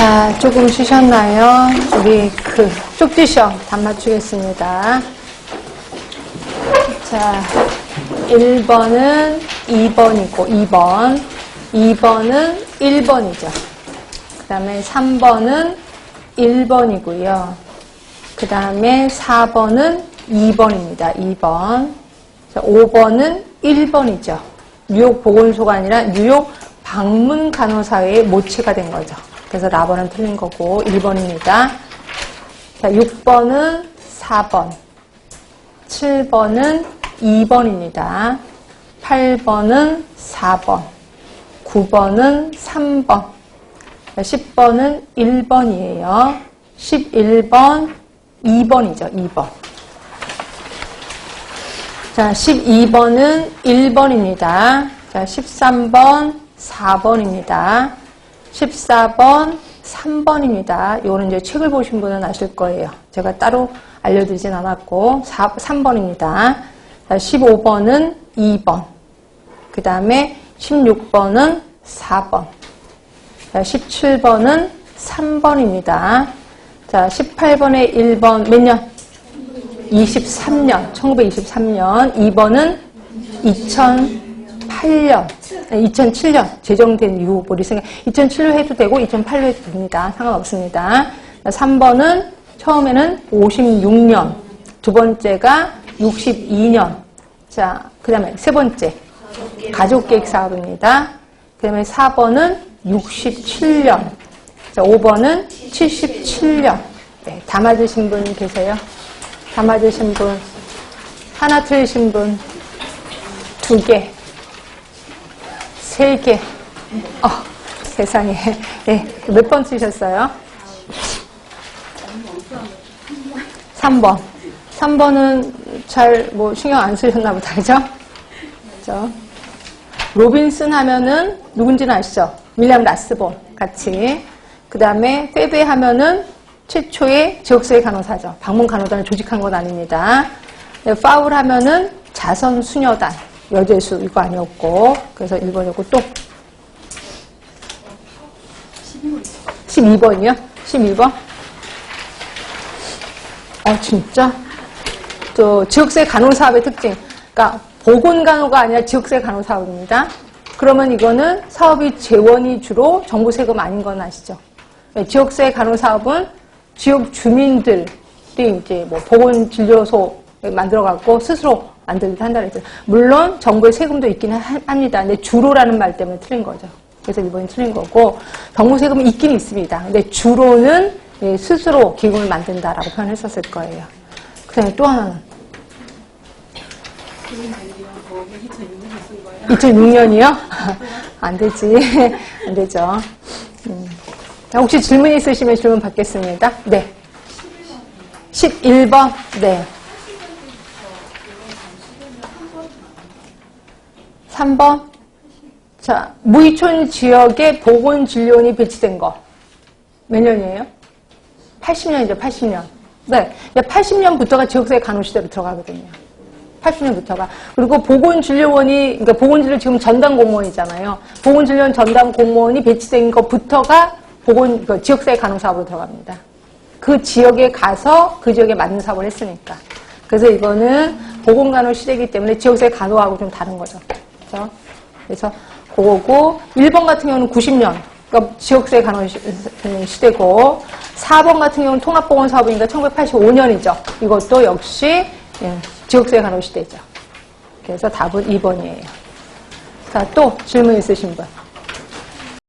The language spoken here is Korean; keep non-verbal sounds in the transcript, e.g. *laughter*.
자, 조금 쉬셨나요? 우리 그 쪽지 시험 답 맞추겠습니다. 자, 1번은 2번이고, 2번. 2번은 1번이죠. 그 다음에 3번은 1번이고요. 그 다음에 4번은 2번입니다. 2번. 자, 5번은 1번이죠. 뉴욕 보건소가 아니라 뉴욕 방문 간호사회의 모체가 된 거죠. 그래서 라번은 틀린 거고 1번입니다. 자, 6번은 4번. 7번은 2번입니다. 8번은 4번. 9번은 3번. 10번은 1번이에요. 11번 2번이죠. 2번. 자, 12번은 1번입니다. 자, 13번 4번입니다. 14번 3번입니다. 이거는 이제 책을 보신 분은 아실 거예요. 제가 따로 알려드리진 않았고 4, 3번입니다. 자, 15번은 2번. 그 다음에 16번은 4번. 자, 17번은 3번입니다. 자, 18번에 1번 몇 년? 23년, 1923년. 2번은 2008년, 2007년 제정된 이후 머리 생각 2007년 해도 되고 2008년 해도 됩니다. 상관없습니다. 3번은 처음에는 56년, 두 번째가 62년. 자, 그 다음에 세 번째 가족계획 사업입니다. 그 다음에 4번은 67년. 자, 5번은 77년. 네, 다 맞으신 분 계세요? 다 맞으신 분? 하나 틀리신 분? 두 개? 세 개? 어, 세상에. 네, 몇번 쓰셨어요? 3번. 3번은 잘 뭐 신경 안 쓰셨나 보다, 그죠? 그죠? 로빈슨 하면은 누군지는 아시죠? 윌리엄 라스본 같이. 그 다음에 페베 하면은 최초의 지역사회 간호사죠. 방문 간호단을 조직한 건 아닙니다. 네, 파울 하면은 자선 수녀단 여제수 이거 아니었고 그래서 1번이었고 또 12번이요? 12번? 어 진짜? 또 지역사회 간호사업의 특징 그러니까 보건간호가 아니라 지역사회 간호사업입니다. 그러면 이거는 사업이 재원이 주로 정부 세금 아닌 건 아시죠? 네, 지역사회 간호사업은 지역 주민들이 이제 뭐 보건진료소 만들어갖고 스스로 만들기도 한다 그랬죠. 물론 정부의 세금도 있기는 하- 합니다. 근데 주로라는 말 때문에 틀린 거죠. 그래서 이번에 틀린 거고 정부 세금은 있긴 있습니다. 근데 주로는 예, 스스로 기금을 만든다라고 표현했었을 거예요. 그 다음에 또 하나는 2006년이요? *laughs* 안 되지. *laughs* 안 되죠. 음. 혹시 질문 있으시면 질문 받겠습니다. 네. 11번. 네. 3번. 자, 무이촌 지역에 보건진료원이 배치된 거. 몇 년이에요? 80년이죠, 80년. 네. 80년부터가 지역사회 간호시대로 들어가거든요. 80년부터가. 그리고 보건진료원이, 그러니까 보건진료 지금 전담 공무원이잖아요. 보건진료원 전담 공무원이 배치된 것부터가 보건, 그 지역사회 간호사업으로 들어갑니다. 그 지역에 가서 그 지역에 맞는 사업을 했으니까. 그래서 이거는 보건간호 시대이기 때문에 지역사회 간호하고 좀 다른 거죠. 그죠? 그래서 그거고, 1번 같은 경우는 90년. 그러니까 간호 시- 시대고, 4번 같은 경우는 통합보건사업이니까 1985년이죠. 이것도 역시 예, 지역사회 간호 시대죠. 그래서 답은 2번이에요. 자, 또 질문 있으신 분.